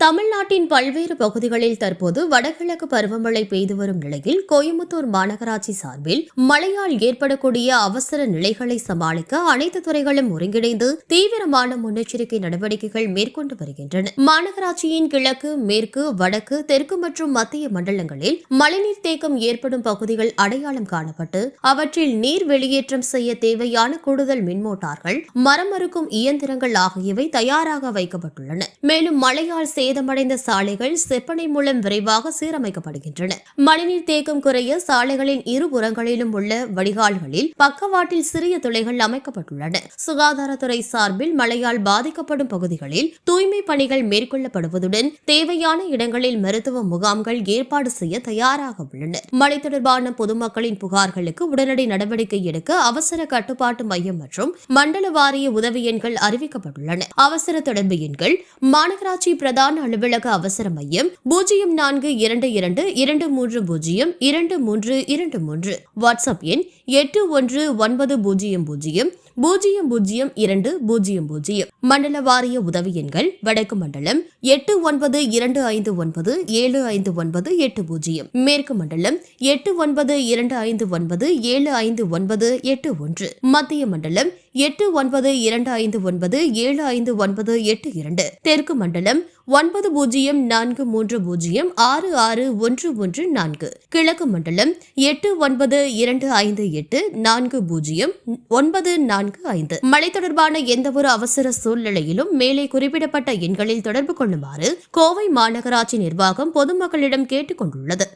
தமிழ்நாட்டின் பல்வேறு பகுதிகளில் தற்போது வடகிழக்கு பருவமழை பெய்து வரும் நிலையில் கோயம்புத்தூர் மாநகராட்சி சார்பில் மழையால் ஏற்படக்கூடிய அவசர நிலைகளை சமாளிக்க அனைத்து துறைகளும் ஒருங்கிணைந்து தீவிரமான முன்னெச்சரிக்கை நடவடிக்கைகள் மேற்கொண்டு வருகின்றன. மாநகராட்சியின் கிழக்கு மேற்கு வடக்கு தெற்கு மற்றும் மத்திய மண்டலங்களில் மழைநீர் தேக்கம் ஏற்படும் பகுதிகள் அடையாளம் காணப்பட்டு அவற்றில் நீர் வெளியேற்றம் செய்ய தேவையான கூடுதல் மின்மோட்டார்கள் மரமறுக்கும் இயந்திரங்கள் ஆகியவை தயாராக வைக்கப்பட்டுள்ளன. மேலும் மழையால் சேதமடைந்த சாலைகள் செப்பனை மூலம் விரைவாக சீரமைக்கப்படுகின்றன. மழைநீர் தேக்கம் குறைய சாலைகளின் இருபுறங்களிலும் உள்ள வடிகால்களில் பக்கவாட்டில் சிறிய துளைகள் அமைக்கப்பட்டுள்ளன. சுகாதாரத்துறை சார்பில் மழையால் பாதிக்கப்படும் பகுதிகளில் தூய்மை பணிகள் மேற்கொள்ளப்படுவதுடன் தேவையான இடங்களில் மருத்துவ முகாம்கள் ஏற்பாடு செய்ய தயாராக உள்ளன. மழை தொடர்பான பொதுமக்களின் புகார்களுக்கு உடனடி நடவடிக்கை எடுக்க அவசர கட்டுப்பாட்டு மையம் மற்றும் மண்டல வாரிய உதவி எண்கள் அறிவிக்கப்பட்டுள்ளன. அவசர தொடர்பு எண்கள் மாநகராட்சி பிரதான அலுவலக அவசர மையம் பூஜ்ஜியம் நான்கு இரண்டு இரண்டு இரண்டு மூன்று பூஜ்ஜியம் இரண்டு மூன்று இரண்டு மூன்று. வாட்ஸ்அப் எண் எட்டு ஒன்று ஒன்பது பூஜ்ஜியம் பூஜ்ஜியம் பூஜ்ஜியம் பூஜ்ஜியம் இரண்டு பூஜ்ஜியம் பூஜ்ஜியம். மண்டல வாரிய உதவி எண்கள் வடக்கு மண்டலம் எட்டு ஒன்பது இரண்டு ஐந்து ஒன்பது ஏழு ஐந்து ஒன்பது எட்டு பூஜ்ஜியம். மேற்கு மண்டலம் எட்டு ஒன்பது இரண்டு ஐந்து ஒன்பது ஏழு ஐந்து ஒன்பது எட்டு ஒன்று. மத்திய மண்டலம் எட்டு ஒன்பது இரண்டு ஐந்து ஒன்பது ஏழு ஐந்து ஒன்பது எட்டு இரண்டு. தெற்கு மண்டலம் ஒன்பது பூஜ்ஜியம் நான்கு மூன்று பூஜ்ஜியம் ஆறு ஆறு ஒன்று ஒன்று நான்கு. கிழக்கு மண்டலம் எட்டு ஒன்பது இரண்டு ஐந்து எட்டு நான்கு பூஜ்ஜியம் ஒன்பது நான்கு ஐந்து. மழை தொடர்பான எந்தவொரு அவசர சூழ்நிலையிலும் மேலே குறிப்பிடப்பட்ட எண்களில் தொடர்பு கொள்ளுமாறு கோவை மாநகராட்சி நிர்வாகம் பொதுமக்களிடம் கேட்டுக் கொண்டுள்ளது.